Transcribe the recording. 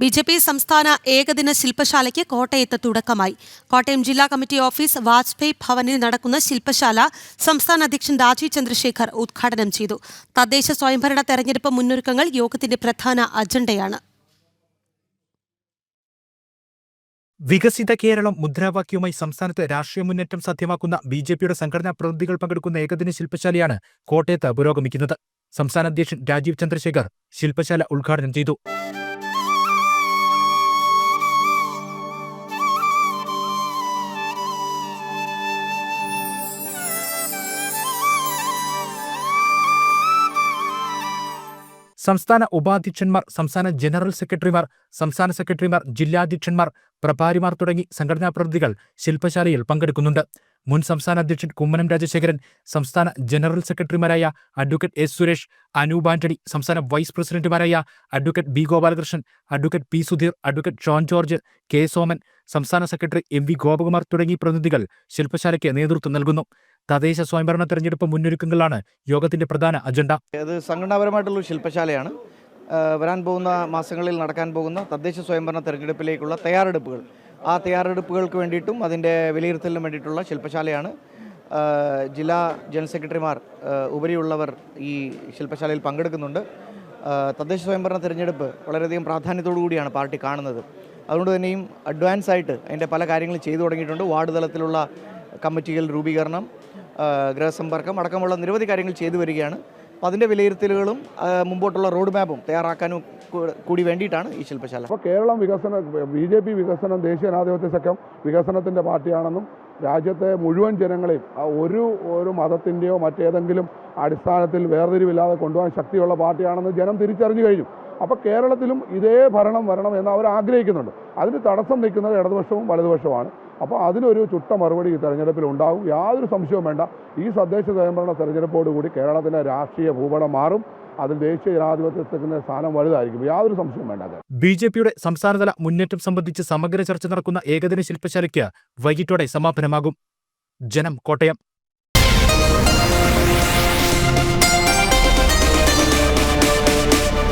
B J P സംസ്ഥാന ഏകദിന ശില്പശാലയ്ക്ക് കോട്ടയത്ത് തുടക്കമായി. കോട്ടയം ജില്ലാ കമ്മിറ്റി ഓഫീസ് വാജ്പേയി ഭവനിൽ നടക്കുന്ന ശില്പശാല സംസ്ഥാന അധ്യക്ഷൻ രാജീവ് ചന്ദ്രശേഖർ ഉദ്ഘാടനം ചെയ്തു. തദ്ദേശ സ്വയംഭരണ തെരഞ്ഞെടുപ്പ് മുന്നൊരുക്കങ്ങൾ യോഗത്തിന്റെ പ്രധാന അജണ്ടയാണ്. വികസിത കേരളം മുദ്രാവാക്യവുമായി സംസ്ഥാനത്ത് രാഷ്ട്രീയ മുന്നേറ്റം സാധ്യമാക്കുന്ന ബി ജെ പിയുടെ സംഘടനാ പ്രതിനിധികൾ പങ്കെടുക്കുന്ന ഏകദിന ശില്പശാലയാണ് കോട്ടയത്ത് പുരോഗമിക്കുന്നത്. സംസ്ഥാന അധ്യക്ഷൻ രാജീവ് ചന്ദ്രശേഖർ ശില്പശാല ഉദ്ഘാടനം ചെയ്തു. സംസ്ഥാന ഉപാധ്യക്ഷന്മാർ സംസ്ഥാന ജനറൽ സെക്രട്ടറിമാർ സംസ്ഥാന സെക്രട്ടറിമാർ ജില്ലാധ്യക്ഷന്മാർ പ്രഭാരിമാർ തുടങ്ങി സംഘടനാ പ്രതിനിധികൾ ശില്പശാലയിൽ പങ്കെടുക്കുന്നുണ്ട്. മുൻ സംസ്ഥാന അധ്യക്ഷൻ കുമ്മനം രാജശേഖരൻ സംസ്ഥാന ജനറൽ സെക്രട്ടറിമാരായ അഡ്വക്കേറ്റ് എസ് സുരേഷ് അനൂപ് ആന്റണി സംസ്ഥാന വൈസ് പ്രസിഡന്റുമാരായ advocate B Gopalakrishnan advocate P Sudheer advocate Shone George K Soman സംസ്ഥാന സെക്രട്ടറി എം വി ഗോപകുമാർ തുടങ്ങിയ പ്രതിനിധികൾ ശില്പശാലയ്ക്ക് നേതൃത്വം നൽകുന്നു. തദ്ദേശ സ്വയംഭരണ തെരഞ്ഞെടുപ്പ് മുന്നൊരുക്കങ്ങളാണ് യോഗത്തിന്റെ പ്രധാന അജണ്ട. സംഘടനാപരമായിട്ടുള്ള ശില്പശാലയാണ്. വരാൻ പോകുന്ന മാസങ്ങളിൽ നടക്കാൻ പോകുന്ന തദ്ദേശ സ്വയംഭരണ തെരഞ്ഞെടുപ്പിലേക്കുള്ള തയ്യാറെടുപ്പുകൾ. ആ തയ്യാറെടുപ്പുകൾക്ക് വേണ്ടിയിട്ടും അതിന്റെ വിലയിരുത്തലിനും വേണ്ടിയിട്ടുള്ള ശില്പശാലയാണ്. ജില്ലാ ജനറൽ സെക്രട്ടറിമാർ ഉപരിയുള്ളവർ ഈ ശില്പശാലയിൽ പങ്കെടുക്കുന്നുണ്ട്. തദ്ദേശ സ്വയംഭരണ തിരഞ്ഞെടുപ്പ് വളരെയധികം പ്രാധാന്യത്തോടു കൂടിയാണ് പാർട്ടി കാണുന്നത്. അതുകൊണ്ട് തന്നെയും അഡ്വാൻസ് ആയിട്ട് അതിന്റെ പല കാര്യങ്ങളും ചെയ്തു തുടങ്ങിയിട്ടുണ്ട്. വാർഡ് തലത്തിലുള്ള കമ്മിറ്റികൾ രൂപീകരണം ഗൃഹസമ്പർക്കം അടക്കമുള്ള നിരവധി കാര്യങ്ങൾ ചെയ്തു വരികയാണ്. അപ്പോൾ അതിന്റെ വിലയിരുത്തലുകളും മുമ്പോട്ടുള്ള റോഡ് മാപ്പും തയ്യാറാക്കാനും കൂടി വേണ്ടിയിട്ടാണ് ഈ ശില്പശാല. അപ്പോൾ കേരളം വികസന ബി ജെ പി വികസനം ദേശീയ ജനാധിപത്യ സഖ്യം വികസനത്തിന്റെ പാർട്ടിയാണെന്നും രാജ്യത്തെ മുഴുവൻ ജനങ്ങളെയും ഒരു ഒരു മതത്തിന്റെയോ മറ്റേതെങ്കിലും അടിസ്ഥാനത്തിൽ വേർതിരിവില്ലാതെ കൊണ്ടുപോകാൻ ശക്തിയുള്ള പാർട്ടിയാണെന്ന് ജനം തിരിച്ചറിഞ്ഞു കഴിഞ്ഞു. അപ്പോൾ കേരളത്തിലും ഇതേ ഭരണം വരണം എന്ന് അവർ ആഗ്രഹിക്കുന്നുണ്ട്. അതിന് തടസ്സം നിൽക്കുന്നത് ഇടതുപക്ഷവും വലതുപക്ഷവുമാണ്. അപ്പോൾ അതിനൊരു ചുട്ട മറുപടി ഈ തെരഞ്ഞെടുപ്പിൽ ഉണ്ടാവും യാതൊരു സംശയവും വേണ്ട. ഈ തദ്ദേശ സ്വയംഭരണ തെരഞ്ഞെടുപ്പോടുകൂടി കേരളത്തിന്റെ രാഷ്ട്രീയ ഭൂപടം മാറും. അതിൽ ദേശീയ ജനാധിപത്യത്തിന് സ്ഥാനം വലുതായിരിക്കും. യാതൊരു സംശയവും വേണ്ട ബി ജെ പിയുടെ സംസ്ഥാനതല മുന്നേറ്റം സംബന്ധിച്ച് സമഗ്ര ചർച്ച നടക്കുന്ന ഏകദിന ശില്പശാലയ്ക്ക് വൈകിട്ടോടെ സമാപനമാകും. ജനം കോട്ടയം.